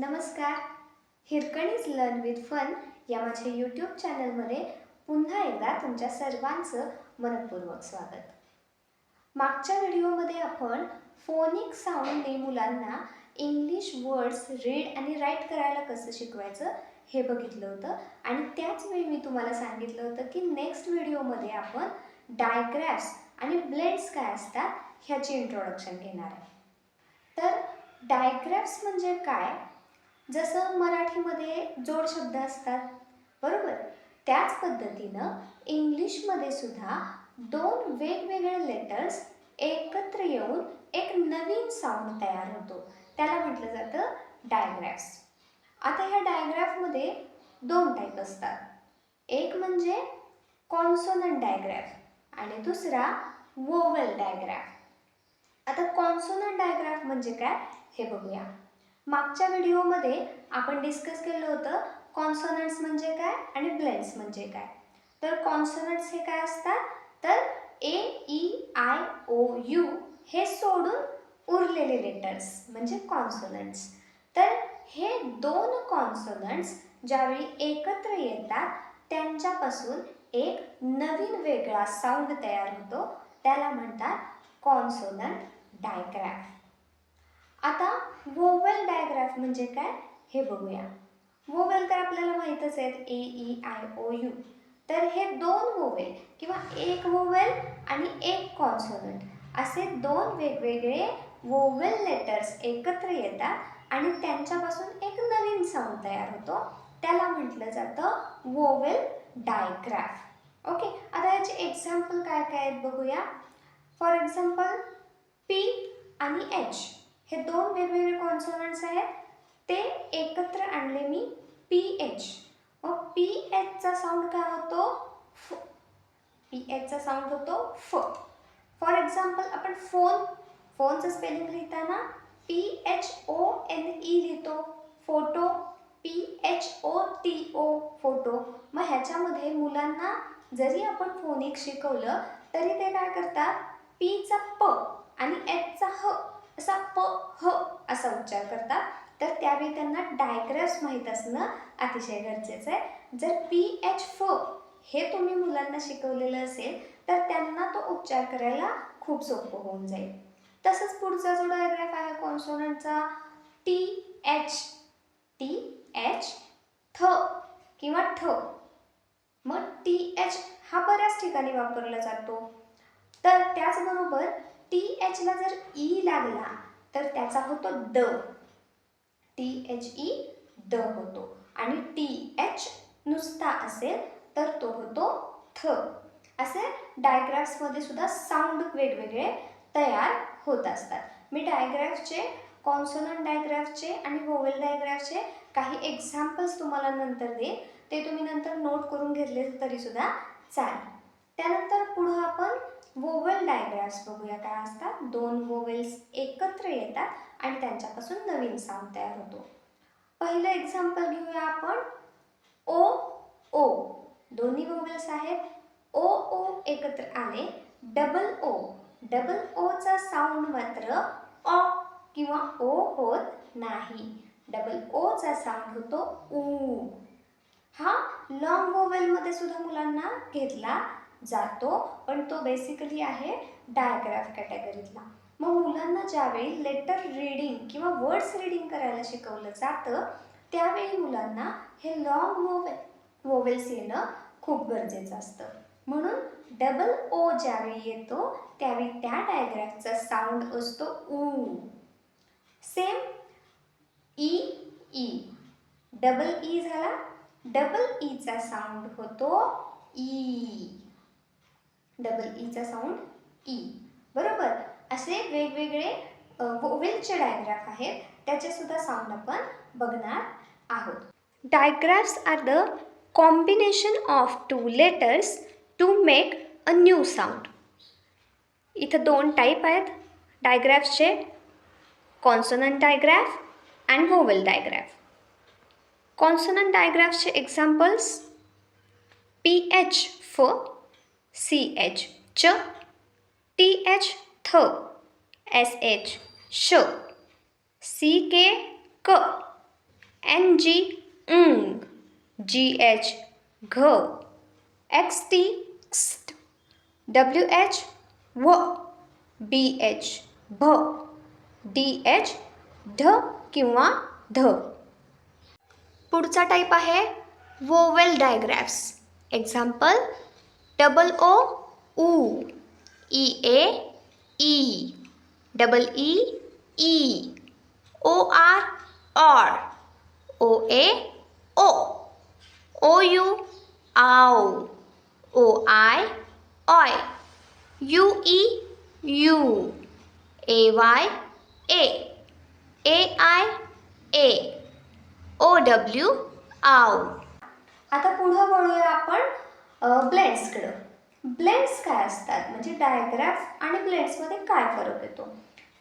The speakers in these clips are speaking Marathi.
नमस्कार. हिरकणीज लर्न विथ फन या माझ्या यूट्यूब चॅनलमध्ये पुन्हा एकदा तुमच्या सर्वांचं मनपूर्वक स्वागत. मागच्या व्हिडिओमध्ये आपण फोनिक साऊंडने मुलांना इंग्लिश वर्ड्स रीड आणि राईट करायला कसं शिकवायचं हे बघितलं होतं आणि त्याच वेळी मी तुम्हाला सांगितलं होतं की नेक्स्ट व्हिडिओमध्ये आपण डायग्राफ्स आणि ब्लेड्स काय असतात ह्याची इंट्रोडक्शन घेणार आहे. तर डायग्राफ्स म्हणजे काय? जसं मराठीमध्ये जोड शब्द असतात बरोबर? त्याच पद्धतीनं इंग्लिशमध्ये सुद्धा दोन वेगवेगळे लेटर्स एकत्र येऊन एक नवीन साऊंड तयार होतो. त्याला म्हटलं जातं डायग्राफ्स आता ह्या डायग्राफमध्ये दोन टाईप असतात. एक म्हणजे कॉन्सोनंट डायग्राफ आणि दुसरा वोवल डायग्राफ आता कॉन्सोनंट डायग्राफ म्हणजे काय? हे बघूया. मागच्या व्हिडिओमध्ये आपण डिस्कस केलं होतं कॉन्सोनंट्स म्हणजे काय आणि ब्लेंड्स म्हणजे काय. तर कॉन्सोनंट्स हे काय असतात? तर A E I O U हे सोडून उरलेले लेटर्स म्हणजे कॉन्सोनंट्स तर हे दोन कॉन्सोनंट्स ज्यावेळी एकत्र येतात त्यांच्यापासून एक नवीन वेगळा साऊंड तयार होतो. त्याला म्हणतात कॉन्सोनंट डायग्राफ आता वोवेल डायग्राफ म्हणजे काय हे बघूया. वोवेल तर आपल्याला माहीतच आहेत A E I O U तर हे दोन वोवेल किंवा एक वोवेल आणि एक कॉन्सोनंट असे दोन वेगवेगळे वोवेल लेटर्स एकत्र येतात आणि त्यांच्यापासून एक नवीन साऊंड तयार होतो. त्याला म्हटलं जातं वोवेल डायग्राफ ओके आता याचे एक्झाम्पल काय काय आहेत बघूया. फॉर एक्झाम्पल पी आणि एच हे दोन वेगवेगळे कॉन्सोनंट्स आहेत. ते एकत्र आणले मी पी एच मग पी एचचा साऊंड काय होतो? फ पी एचचा साऊंड होतो फ फॉर एक्झाम्पल आपण फोन फोनचं स्पेलिंग लिहिताना P H O N E लिहितो. Photo P H O T O photo मग ह्याच्यामध्ये मुलांना जरी आपण फोनिक शिकवलं तरी ते काय करतात? पीचा प आणि एचचा ह. असा प ह असा उच्चार करतात. तर त्यावेळी त्यांना डायग्राफ्स माहीत असणं अतिशय गरजेचं आहे. जर पी एच फ हे तुम्ही मुलांना शिकवलेलं असेल तर त्यांना तो उच्चार करायला खूप सोपं होऊन जाईल. तसंच पुढचा जो डायग्राफ आहे कॉन्सोनंटचा टी एच टी एच थ किंवा ठ मग टी एच हा बऱ्याच ठिकाणी वापरला जातो. तर त्याचबरोबर टी एचला जर ई लागला तर त्याचा होतो the. T H E the होतो. आणि टी एच नुसता असेल तर तो होतो थ. असे डायग्राफ्समध्ये सुद्धा साऊंड वेगवेगळे तयार होत असतात. मी डायग्राफचे कॉन्सोनंट डायग्राफचे आणि होवेल डायग्राफचे काही एक्झाम्पल्स तुम्हाला नंतर देईन. ते तुम्ही नंतर नोट करून घेतले तरीसुद्धा चालेल. त्यानंतर पुढं आपण वोवेल डायग्राम्स बघूया. काय असतात? दोन वोवेल्स एकत्र येतात आणि त्यांच्यापासून नवीन साऊंड तयार होतो. पहिलं एक्झाम्पल घेऊया आपण. ओ ओ. दोन्ही वोवेल्स आहेत. ओ ओ एकत्र आले. डबल ओ डबल ओचा साऊंड मात्र ऑ किंवा ओ होत नाही. डबल ओचा साऊंड होतो ऊ. हा लॉंग वोवेलमध्ये सुद्धा मुलांना घेतला. जातो पण तो बेसिकली आहे डायग्राफ कॅटेगरीतला मग मुलांना ज्यावेळी लेटर रीडिंग किंवा वर्ड्स रीडिंग करायला शिकवलं जातं त्यावेळी मुलांना हे लॉंग वोवे वोवेल्स येणं खूप गरजेचं असतं. म्हणून डबल ओ ज्यावेळी येतो त्यावेळी त्या डायग्राफचा साऊंड असतो ऊ. Same E E double E झाला. डबल ईचा साऊंड होतो ई डबल ईचा साऊंड ई बरोबर? असे वेगवेगळे वोवेलचे डायग्राफ आहेत. त्याचेसुद्धा साऊंड आपण बघणार आहोत. Digraphs are the combination of two letters to make a new sound इथं दोन टाईप आहेत. डायग्राफ्सचे consonant digraph and vowel digraph consonant डायग्राफ्सचे examples P H फ सी एच च टी एच थ एस एच श सी के क एन जी उंग जी एच घ एक्स टी क्स्ट डब्ल्यू एच व बी एच भ डी एच ढ किंवा ध. पुढचा टाईप आहे vowel digraphs example double O, U, E, A, ई, डबल ई ई, ओ, आर ऑर ओ, ए, ओ ओ, यू आव ओ आय ऑय यू, ई, यू, ए वाय ए ए आय ए, ओ, डब्ल्यू आव आता पुढं वळूया आपण ब्लेंड्सकडं ब्लेंड्स काय असतात? म्हणजे डायग्राफ आणि ब्लेंड्समध्ये काय फरक येतो?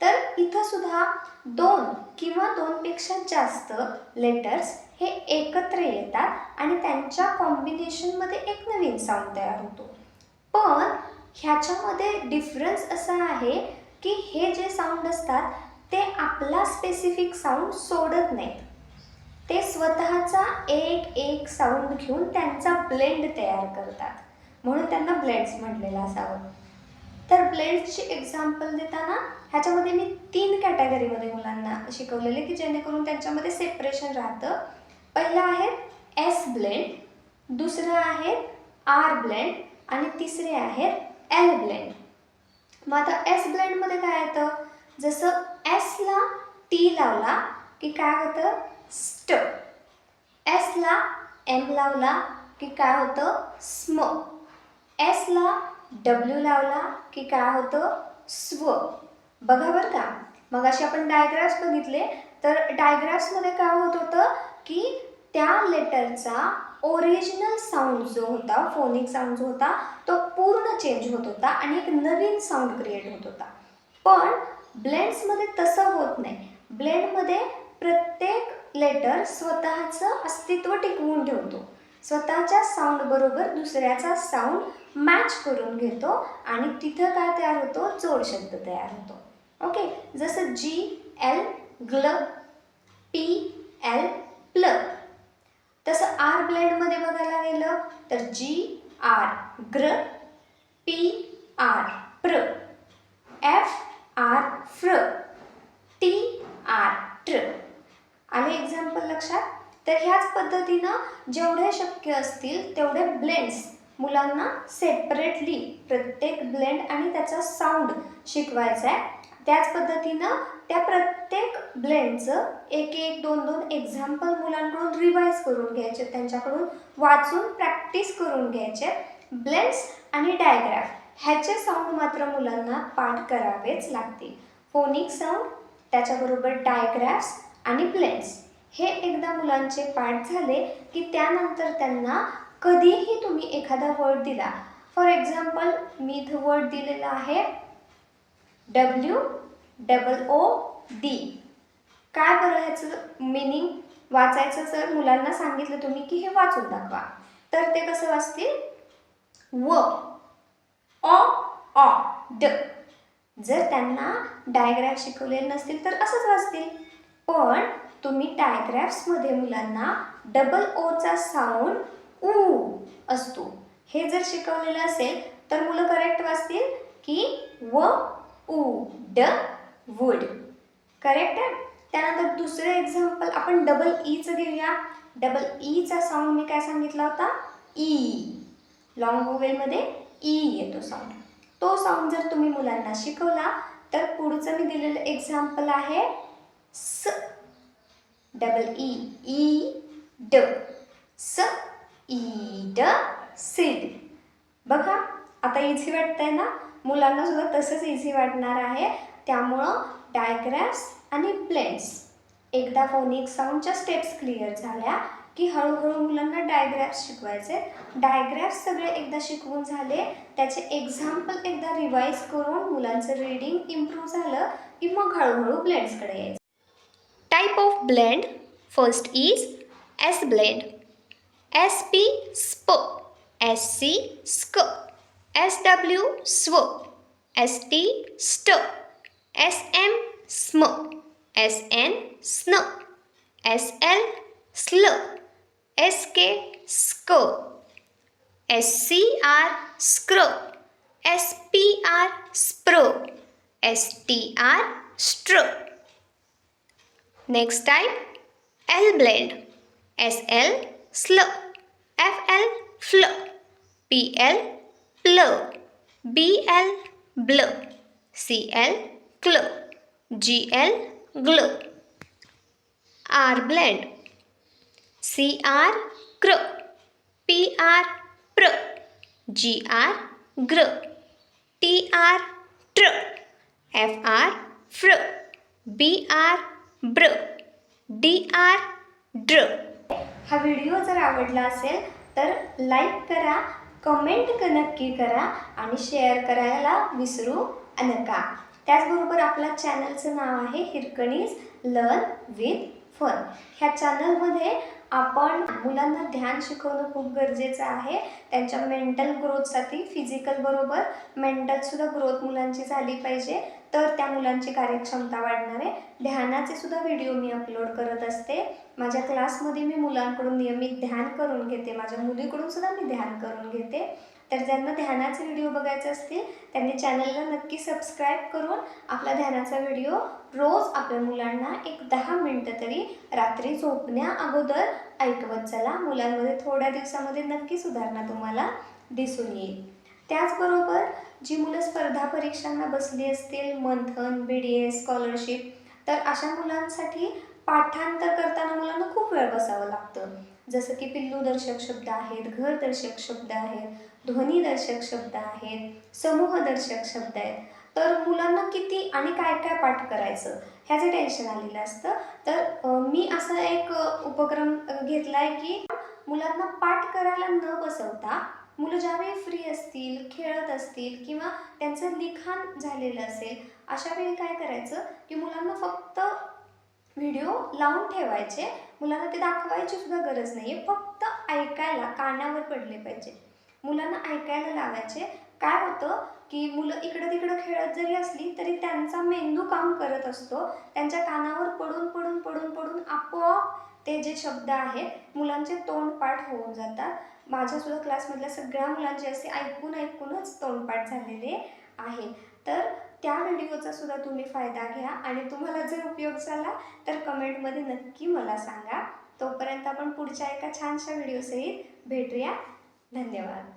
तर इथं सुद्धा दोन किंवा दोनपेक्षा जास्त लेटर्स हे एकत्र येतात आणि त्यांच्या कॉम्बिनेशनमध्ये एक नवीन साऊंड तयार होतो. पण ह्याच्यामध्ये डिफरन्स असा आहे की हे जे साऊंड असतात ते आपला स्पेसिफिक साऊंड सोडत नाहीत. ते स्वतःचा एक एक साऊंड घेऊन त्यांचा ब्लेंड तयार करतात. म्हणून त्यांना ब्लेंड्स म्हटलेलं असावं. तर ब्लेंड्सची एक्झाम्पल देताना ह्याच्यामध्ये मी तीन कॅटेगरीमध्ये मुलांना शिकवलेले की जेणेकरून त्यांच्यामध्ये सेपरेशन राहतं. पहिलं आहे एस ब्लेंड दुसरं आहे आर ब्लेंड आणि तिसरे आहेत एल ब्लेंड मग आता एस ब्लेंडमध्ये काय येतं? जसं एसला टी लावला की काय होतं? स्ट. एसला एम लावला की काय होतं? स्म. एसला डब्ल्यू लावला की काय होतं? स्व. बघा बरं का. मग असे आपण डायग्राफ्स बघितले तर डायग्राफ्समध्ये काय होत होतं की त्या लेटरचा ओरिजिनल साऊंड जो होता फोनिक साऊंड जो होता तो पूर्ण चेंज होत होता आणि एक नवीन साऊंड क्रिएट होत होता. पण ब्लेंड्समध्ये तसं होत नाही. ब्लेंडमध्ये प्रत्येक लेटर स्वतःचं अस्तित्व टिकवून ठेवतो. स्वतःच्या साऊंडबरोबर दुसऱ्याचा साऊंड मॅच करून घेतो आणि तिथं काय तयार होतो? जोड शब्द तयार होतो. ओके जसं जी एल ग्ल पी एल प्ल तसं आर ब्लेडमध्ये बघायला गेलं तर जी आर ग्र पी आर प्र एफ आर फ्र टी आर ट्र आले एक्झाम्पल लक्षात पद्धतीनं जेवढे शक्य असतील तेवढे ब्लेंड्स मुलांना सेपरेटली प्रत्येक ब्लेंड आणि त्याचा साऊंड शिकवायचा आहे त्याच पद्धतीनं त्या प्रत्येक ब्लेंडचं एक एक दोन दोन एक्झाम्पल मुलांकडून रिवाईज करून घ्यायचे त्यांच्याकडून वाचून प्रॅक्टिस करून घ्यायचे. ब्लेंड्स आणि डायग्राफ ह्याचे साऊंड मात्र मुलांना पाठ करावेच लागतील. फोनिक साऊंड त्याच्याबरोबर डायग्राफ्स आणि ब्लेंड्स हे एकदा मुलांचे पाठ झाले की त्यानंतर त्यांना कधीही तुम्ही एखादा वर्ड दिला. फॉर एक्झाम्पल मी इथं वर्ड दिलेला आहे डब्ल्यू डबल ओ डी काय बरं ह्याचं मिनिंग वाचायचं जर मुलांना सांगितलं तुम्ही की हे वाचून दाखवा. तर ते कसं वाचतील? व ऑ ऑ ड. जर त्यांना डायग्राफ शिकवले नसतील तर असंच वाचतील. पण तुम्ही डायग्राफ्समध्ये मुलांना डबल ओचा साऊंड ऊ असतो. हे जर शिकवलेलं असेल तर मुलं करेक्ट वाचतील की व ऊ ड वुड करेक्ट आहे? त्यानंतर दुसरं एक्झाम्पल आपण डबल ईचं e घेऊया. डबल ईचा साऊंड मी काय सांगितला होता? ई लॉंग वोवेलमध्ये ई येतो साऊंड तो साऊंड जर तुम्ही मुलांना शिकवला तर पुढचं मी दिलेलं एक्झाम्पल आहे स. डबल ई ई ड स ई ड सीड बघा आता इझी वाटतंय ना? मुलांना सुद्धा तसंच इझी वाटणार आहे. त्यामुळं डायग्रॅम्स आणि प्लेन्स एकदा फोनिक साऊंडच्या स्टेप्स क्लिअर झाल्या की हळूहळू मुलांना डायग्रॅफ्स शिकवायचे. डायग्रॅफ्स सगळे एकदा शिकवून झाले. त्याचे एक्झाम्पल एकदा रिवाईज करून मुलांचं रीडिंग इम्प्रूव्ह झालं की मग हळूहळू ब्लेड्सकडे यायचं. Type of blend first is S blend. SP sp, SC sk, SW sw, ST st, SM sm, SN sn, SL sl, SK sk, SCR screw, SPR spro, STR stroke. Next type L blend. SL sl. FL fl. PL pl. BL bl. CL cl. GL gl. R blend. CR cr. PR pr. GR gr. TR tr. FR fr. BR ब्र डी आर ड्र हा व्हिडिओ जर आवडला असेल तर लाईक करा कमेंट नक्की करा आणि शेअर करायला विसरू नका. त्याचबरोबर आपल्या चॅनलचं नाव आहे हिरकणीज लर्न विथ फन ह्या चॅनलमध्ये आपण मुलांना ध्यान शिकवणं खूप गरजेचं आहे. त्यांच्या मेंटल ग्रोथसाठी फिजिकल बरोबर मेंटलसुद्धा ग्रोथ मुलांची झाली पाहिजे. तर त्या मुलांची कार्यक्षमता वाढणार आहे. ध्यानाचे सुद्धा व्हिडिओ मी अपलोड करत असते. माझ्या क्लासमध्ये मी मुलांकडून नियमित ध्यान करून घेते. माझ्या मुलीकडून सुद्धा मी ध्यान करून घेते. तर ज्यांना ध्यानाचे व्हिडिओ बघायचे असतील त्यांनी चॅनलला नक्की सबस्क्राईब करून आपला ध्यानाचा व्हिडिओ रोज आपल्या मुलांना एक दहा मिनटं तरी रात्री झोपण्या अगोदर ऐकवत चला. मुलांमध्ये थोड्या दिवसामध्ये नक्की सुधारणा तुम्हाला दिसून येईल. त्याचबरोबर जी मुलं स्पर्धा परीक्षांना बसली असतील Manthan B D S scholarship तर अशा मुलांसाठी पाठांतर करताना मुलांना खूप वेळ बसावं लागतं. जसं की पिल्लूदर्शक शब्द आहेत घरदर्शक शब्द आहेत ध्वनीदर्शक शब्द आहेत समूहदर्शक शब्द आहेत. तर मुलांना किती आणि काय काय पाठ करायचं ह्याचं टेन्शन आलेलं असतं. तर मी असा एक उपक्रम घेतला आहे की मुलांना पाठ करायला न बसवता मुलं ज्यावेळी फ्री असतील खेळत असतील किंवा त्यांचं लिखाण झालेलं असेल अशा वेळी काय करायचं की मुलांना फक्त व्हिडिओ लावून ठेवायचे. मुलांना ते दाखवायची सुद्धा गरज नाही आहे फक्त ऐकायला कानावर पडले पाहिजे. मुलांना ऐकायला लावायचे. काय होतं की मुलं इकडं तिकडं खेळत जरी असली तरी त्यांचा मेंदू काम करत असतो. त्यांच्या कानावर पडून पडून पडून पडून आपोआप ते जे शब्द आहेत मुलांचे तोंडपाठ होऊन जातात. माझ्यासुद्धा क्लासमधल्या सगळ्या मुलांचे असे ऐकून ऐकूनच तोंडपाठ झालेले आहे. तर त्या व्हिडिओचा सुद्धा तुम्ही फायदा घ्या आणि तुम्हाला जर उपयोग झाला तर कमेंटमध्ये नक्की मला सांगा. तोपर्यंत आपण पुढच्या एका छानशा व्हिडिओसहित भेटूया. धन्यवाद.